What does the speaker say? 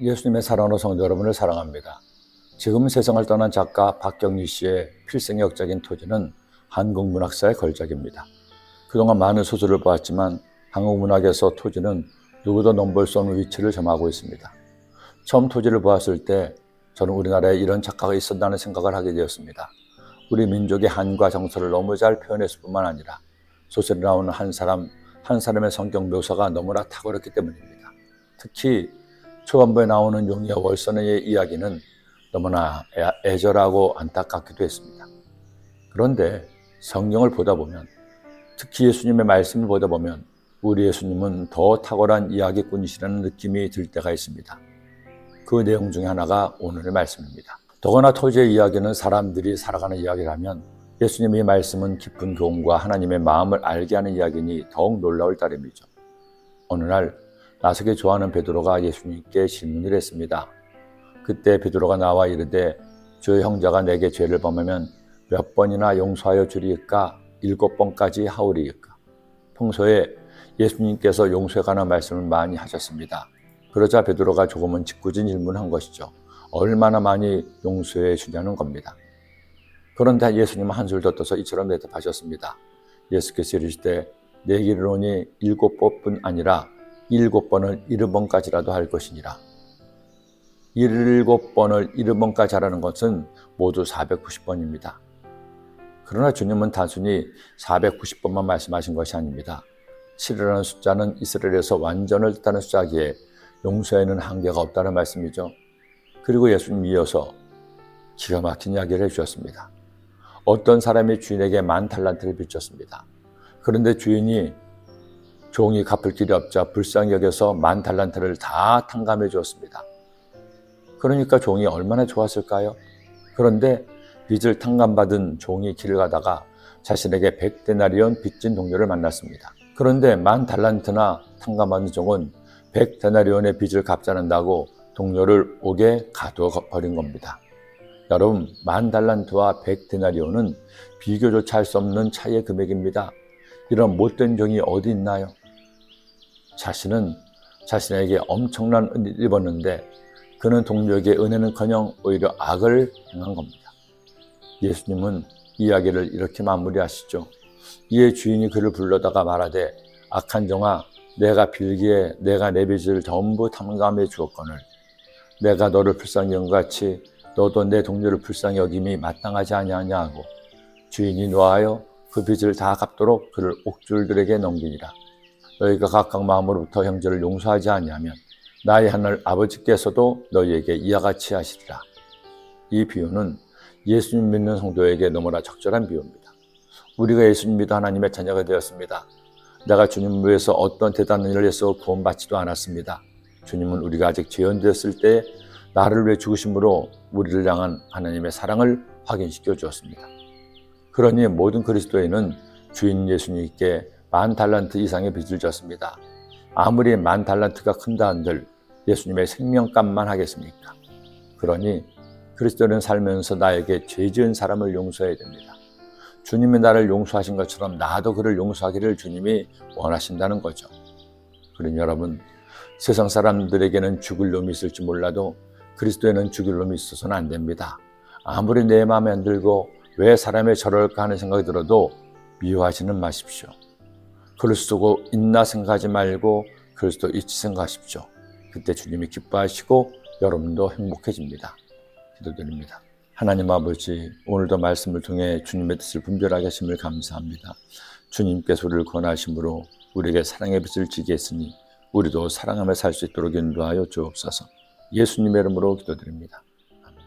예수님의 사랑으로 성도 여러분을 사랑합니다. 지금 세상을 떠난 작가 박경리 씨의 필생의 역작인 토지는 한국 문학사의 걸작입니다. 그동안 많은 소설을 보았지만 한국 문학에서 토지는 누구도 넘볼 수 없는 위치를 점하고 있습니다. 처음 토지를 보았을 때 저는 우리나라에 이런 작가가 있었다는 생각을 하게 되었습니다. 우리 민족의 한과 정서를 너무 잘 표현했을 뿐만 아니라 소설에 나오는 한 사람, 한 사람의 성격 묘사가 너무나 탁월했기 때문입니다. 특히 초반부에 나오는 용이와 월선의 이야기는 너무나 애- 애절하고 안타깝기도 했습니다. 그런데 성경을 보다 보면 특히 예수님의 말씀을 보다 보면 우리 예수님은 더 탁월한 이야기꾼이시라는 느낌이 들 때가 있습니다. 그 내용 중에 하나가 오늘의 말씀입니다. 더구나 토지의 이야기는 사람들이 살아가는 이야기라면 예수님의 말씀은 깊은 교훈과 하나님의 마음을 알게 하는 이야기니 더욱 놀라울 따름이죠. 어느 날 나서기 좋아하는 베드로가 예수님께 질문을 했습니다. 그때 베드로가 나와 이르되 주 형제가 내게 죄를 범하면 몇 번이나 용서하여 주리이까 일곱 번까지 하오리이까 평소에 예수님께서 용서에 관한 말씀을 많이 하셨습니다. 그러자 베드로가 조금은 짓궂은 질문한 것이죠. 얼마나 많이 용서해 주냐는 겁니다. 그런데 예수님은 한술 더 떠서 이처럼 대답하셨습니다. 예수께서 이르시되 내 이르노니 일곱 번뿐 아니라 일곱 번을 일흔 번까지라도 할 것이니라. 일곱 번을 일흔 번까지 하라는 것은 모두 490번입니다. 그러나 주님은 단순히 490번만 말씀하신 것이 아닙니다. 7이라는 숫자는 이스라엘에서 완전을 뜻하는 숫자기에 용서에는 한계가 없다는 말씀이죠. 그리고 예수님 이어서 기가 막힌 이야기를 해주셨습니다. 어떤 사람이 주인에게 만 달란트를 빚졌습니다. 그런데 주인이 종이 갚을 길이 없자 불쌍히 여겨서 만 달란트를 다 탕감해 주었습니다. 그러니까 종이 얼마나 좋았을까요? 그런데 빚을 탕감받은 종이 길을 가다가 자신에게 백데나리온 빚진 동료를 만났습니다. 그런데 만 달란트나 탕감받은 종은 백데나리온의 빚을 갚지 않는다고 동료를 옥에 가두어 버린 겁니다. 여러분, 만 달란트와 백데나리온은 비교조차 할 수 없는 차이의 금액입니다. 이런 못된 종이 어디 있나요? 자신은 자신에게 엄청난 은혜를 입었는데 그는 동료에게 은혜는커녕 오히려 악을 행한 겁니다. 예수님은 이야기를 이렇게 마무리하시죠. 이에 주인이 그를 불러다가 말하되 악한 종아 내가 빌기에 내가 내 빚을 전부 탕감해 주었거늘 내가 너를 불쌍히 것 같이 너도 내 동료를 불쌍히 여김이 마땅하지 아니하냐 하고 주인이 노하여 그 빚을 다 갚도록 그를 옥줄들에게 넘기니라 너희가 각각 마음으로부터 형제를 용서하지 아니하면 나의 하늘 아버지께서도 너희에게 이와 같이 하시리라 이 비유는 예수님 믿는 성도에게 너무나 적절한 비유입니다. 우리가 예수님 믿어 하나님의 자녀가 되었습니다. 내가 주님을 위해서 어떤 대단한 일을 해서 구원받지도 않았습니다. 주님은 우리가 아직 재현되었을 때 나를 위해 죽으심으로 우리를 향한 하나님의 사랑을 확인시켜 주었습니다. 그러니 모든 그리스도인은 주인 예수님께 만 달란트 이상의 빚을 졌습니다. 아무리 만 달란트가 큰다 한들 예수님의 생명값만 하겠습니까? 그러니 그리스도는 살면서 나에게 죄 지은 사람을 용서해야 됩니다. 주님이 나를 용서하신 것처럼 나도 그를 용서하기를 주님이 원하신다는 거죠. 그러니 여러분, 세상 사람들에게는 죽을 놈이 있을지 몰라도 그리스도에는 죽을 놈이 있어서는 안 됩니다. 아무리 내 마음에 안 들고 왜 사람이 저럴까 하는 생각이 들어도 미워하지는 마십시오. 글을 쓰고 있나 생각하지 말고 글을 쓰도 있지 생각하십시오. 그때 주님이 기뻐하시고 여러분도 행복해집니다. 기도드립니다. 하나님 아버지, 오늘도 말씀을 통해 주님의 뜻을 분별하게 하심을 감사합니다. 주님께서 우리를 권하심으로 우리에게 사랑의 빛을 지게 했으니 우리도 사랑하며 살 수 있도록 인도하여 주옵소서. 예수님의 이름으로 기도드립니다. 아멘.